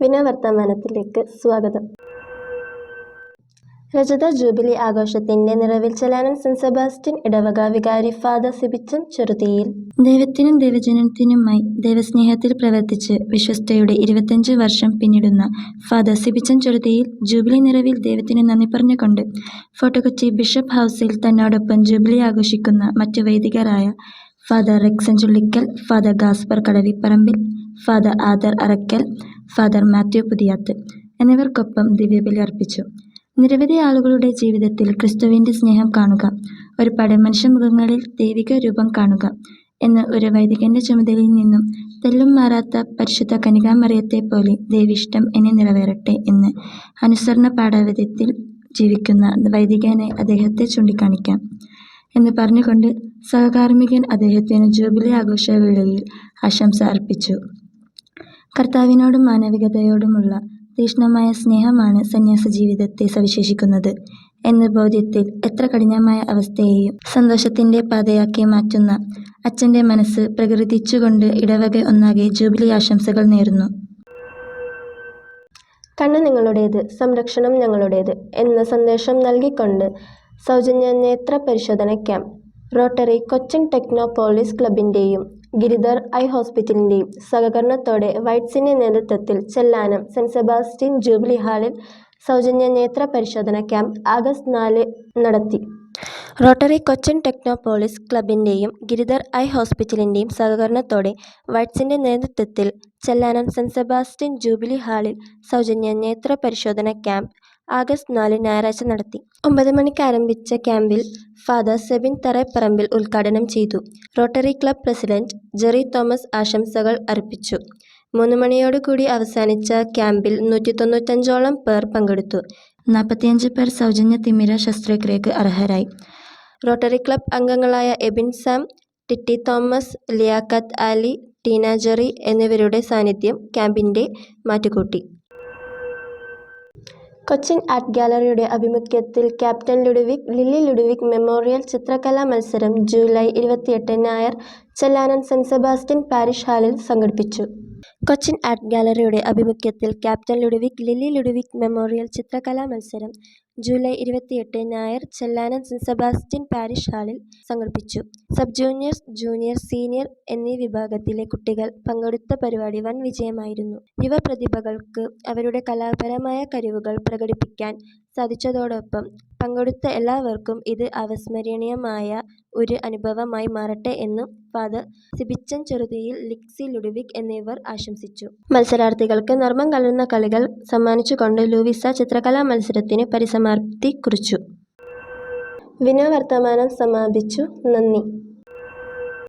വിനവർത്തമാനത്തിലേക്ക് സ്വാഗതം. രജത ജൂബിലി ആഘോഷത്തിന്റെ നിറവിൽ ചലാനം സെന്റ് സെബാസ്റ്റ്യൻ ഇടവക വികാരി ഫാദർ സിബിച്ചൻ ചെറുതിയിൽ. ദൈവത്തിനും ദൈവജനത്തിനുമായി ദൈവസ്നേഹത്തിൽ പ്രവർത്തിച്ച് വിശ്വസ്തയുടെ ഇരുപത്തഞ്ച് വർഷം പിന്നിടുന്ന ഫാദർ സിബിച്ചൻ ചെറുതിയിൽ ജൂബിലി നിറവിൽ ദൈവത്തിന് നന്ദി പറഞ്ഞുകൊണ്ട് ഫോട്ടോകൊച്ചി ബിഷപ്പ് ഹൗസിൽ തന്നോടൊപ്പം ജൂബിലി ആഘോഷിക്കുന്ന മറ്റു വൈദികരായ father Rexon Chullikkal father Gaspar Kadavipparambil father Ader Arakkal father Mathew Puthiyath എന്നിവർക്കൊപ്പം ദിവ്യബലി അർപ്പിച്ചു. നിരവധി ആളുകളുടെ ജീവിതത്തിൽ ക്രിസ്തുവിന്റെ സ്നേഹം കാണുക ഒരു പടമനുഷ്യ മനുഷ്യമുഖങ്ങളിൽ ദൈവിക രൂപം കാണുക എന്ന് ഒരു വൈദികന്റെ ചുമതലയിൽ നിന്നും തെല്ലും മാറാത്ത പരിശുദ്ധ കനികാമറിയത്തെ പോലെ ദൈവിഷ്ടം എന്നെ നിറവേറട്ടെ എന്ന് അനുസരണ പാഠാവധ്യത്തിൽ ജീവിക്കുന്ന വൈദികനെ അദ്ദേഹത്തെ ചൂണ്ടിക്കാണിക്കാം. എന്ന് പറഞ്ഞുകൊണ്ട് സഹകാർമ്മികൻ അദ്ദേഹത്തിന് ജൂബിലി ആഘോഷവേളയിൽ ആശംസ അർപ്പിച്ചു. കർത്താവിനോടും മാനവികതയോടുമുള്ള തീക്ഷ്ണമായ സ്നേഹമാണ് സന്യാസ ജീവിതത്തെ സവിശേഷിക്കുന്നത്. എന്ന ബോധ്യത്തിൽ എത്ര കഠിനമായ അവസ്ഥയെയും സന്തോഷത്തിന്റെ പാതയാക്കി മാറ്റുന്ന അച്ഛന്റെ മനസ്സ് പ്രകൃതിച്ചുകൊണ്ട് ഇടവക ഒന്നാകെ ജൂബിലി ആശംസകൾ നേരുന്നു. കണ്ണ് നിങ്ങളുടേത് സംരക്ഷണം ഞങ്ങളുടേത് എന്ന സന്ദേശം നൽകിക്കൊണ്ട് സൗജന്യ നേത്ര പരിശോധന ക്യാമ്പ് റോട്ടറി കൊച്ചിൻ ടെക്നോപോളിസ് ക്ലബിന്റെയും ഗിരിധർ ഐ ഹോസ്പിറ്റലിന്റെയും സഹകരണത്തോടെ വൈറ്റ്സിന്റെ നേതൃത്വത്തിൽ ചെല്ലാനം സെന്റ് സെബാസ്റ്റ്യൻ ജൂബിലി ഹാളിൽ സൗജന്യ നേത്ര പരിശോധന ക്യാമ്പ് ആഗസ്റ്റ് നാല് നടത്തി. റോട്ടറി കൊച്ചിൻ ടെക്നോപോളിസ് ക്ലബിന്റെയും ഗിരിധർ ഐ ഹോസ്പിറ്റലിന്റെയും സഹകരണത്തോടെ വൈറ്റ്സിന്റെ നേതൃത്വത്തിൽ ചെല്ലാനം സെന്റ് സെബാസ്റ്റ്യൻ ജൂബിലി ഹാളിൽ സൗജന്യ നേത്ര പരിശോധന ക്യാമ്പ് ആഗസ്റ്റ് നാല് ഞായറാഴ്ച നടത്തി. ഒമ്പത് മണിക്ക് ആരംഭിച്ച ക്യാമ്പിൽ ഫാദർ സെബിൻ തറേപ്പറമ്പിൽ ഉദ്ഘാടനം ചെയ്തു. Rotary club president Jerry Thomas ആശംസകൾ അർപ്പിച്ചു. മൂന്ന് മണിയോടുകൂടി അവസാനിച്ച ക്യാമ്പിൽ നൂറ്റി തൊണ്ണൂറ്റഞ്ചോളം പേർ പങ്കെടുത്തു. നാൽപ്പത്തിയഞ്ച് പേർ സൗജന്യ തിമിര ശസ്ത്രക്രിയക്ക് അർഹരായി. റോട്ടറി ക്ലബ് അംഗങ്ങളായ എബിൻ സാം ടിറ്റി തോമസ് ലിയാഖത്ത് അലി ടീന ജെറി എന്നിവരുടെ സാന്നിധ്യം ക്യാമ്പിന്റെ മാറ്റുകൂട്ടി. കൊച്ചിൻ ആർട്ട് ഗാലറിയുടെ ആഭിമുഖ്യത്തിൽ ക്യാപ്റ്റൻ ലുഡുവിക് ലില്ലി ലുഡുവിക് മെമ്മോറിയൽ ചിത്രകലാ മത്സരം ജൂലൈ ഇരുപത്തിയെട്ട് നായർ ചെല്ലാനം സെന്റ് സെബാസ്റ്റ്യൻ പാരിഷ് ഹാളിൽ സംഘടിപ്പിച്ചു. കൊച്ചിൻ ആർട്ട് ഗാലറിയുടെ ആഭിമുഖ്യത്തിൽ ക്യാപ്റ്റൻ ലുഡുവിക് ലില്ലി ലുഡുവിക് മെമ്മോറിയൽ ചിത്രകലാ മത്സരം ജൂലൈ ഇരുപത്തിയെട്ട് ഞായർ ചെല്ലാനം സെന്റ് സെബാസ്റ്റ്യൻ പാരിഷ് ഹാളിൽ സംഘടിപ്പിച്ചു. സബ് ജൂനിയർ ജൂനിയർ സീനിയർ എന്നീ വിഭാഗത്തിലെ കുട്ടികൾ പങ്കെടുത്ത പരിപാടി വൻ വിജയമായിരുന്നു. യുവപ്രതിഭകൾക്ക് അവരുടെ കലാപരമായ കഴിവുകൾ പ്രകടിപ്പിക്കാൻ സാധിച്ചതോടൊപ്പം പങ്കെടുത്ത എല്ലാവർക്കും ഇത് അവിസ്മരണീയമായ ഒരു അനുഭവമായി മാറട്ടെ എന്ന് ഫാദർ സിബിച്ചൻ ചെറുതിയിൽ ലിക്സി ലുഡുവിക് എന്നിവർ ആശംസിച്ചു. മത്സരാർത്ഥികൾക്ക് നർമ്മം കലർന്ന കളികൾ സമ്മാനിച്ചുകൊണ്ട് ലൂവിസ ചിത്രകലാ മത്സരത്തിന് പരിസമാപ്തി കുറിച്ചു വിനവർത്തമാനം സമാപിച്ചു. നന്ദി.